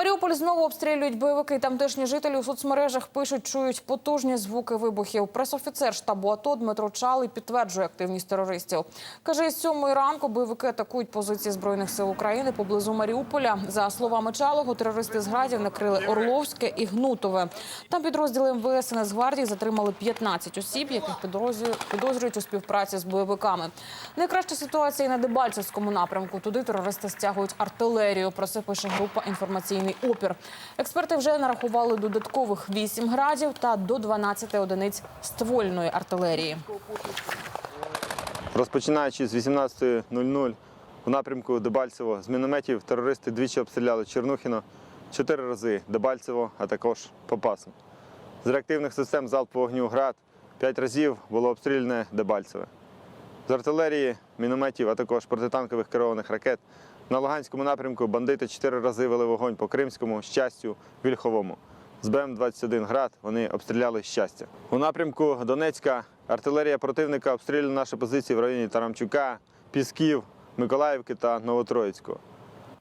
Маріуполь знову обстрілюють бойовики. Тамтешні жителі у соцмережах пишуть, чують потужні звуки вибухів. Пресофіцер штабу АТО Дмитро Чалий підтверджує активність терористів. Каже, із сьомої ранку бойовики атакують позиції збройних сил України поблизу Маріуполя. За словами Чалого, терористи з градів накрили Орловське і Гнутове. Там підрозділи МВС і Нацгвардії затримали 15 осіб, яких підозрюють у співпраці з бойовиками. Найкраща ситуація і на Дебальцевському напрямку. Туди терористи стягують артилерію. Про це пише група «Інформаційний опір». Експерти вже нарахували додаткових 8 градів та до 12 одиниць ствольної артилерії. Розпочинаючи з 18.00 у напрямку Дебальцево з мінометів терористи двічі обстріляли Чернухіно, чотири рази Дебальцево, а також Попасну. З реактивних систем залпового вогню «Град» п'ять разів було обстріляне Дебальцеве. З артилерії, мінометів, а також протитанкових керованих ракет на Луганському напрямку бандити чотири рази вели вогонь по Кримському, Щастю, Вільховому. З БМ-21 «Град» вони обстріляли щастя. У напрямку Донецька артилерія противника обстрілює наші позиції в районі Тарамчука, Пісків, Миколаївки та Новотроїцького.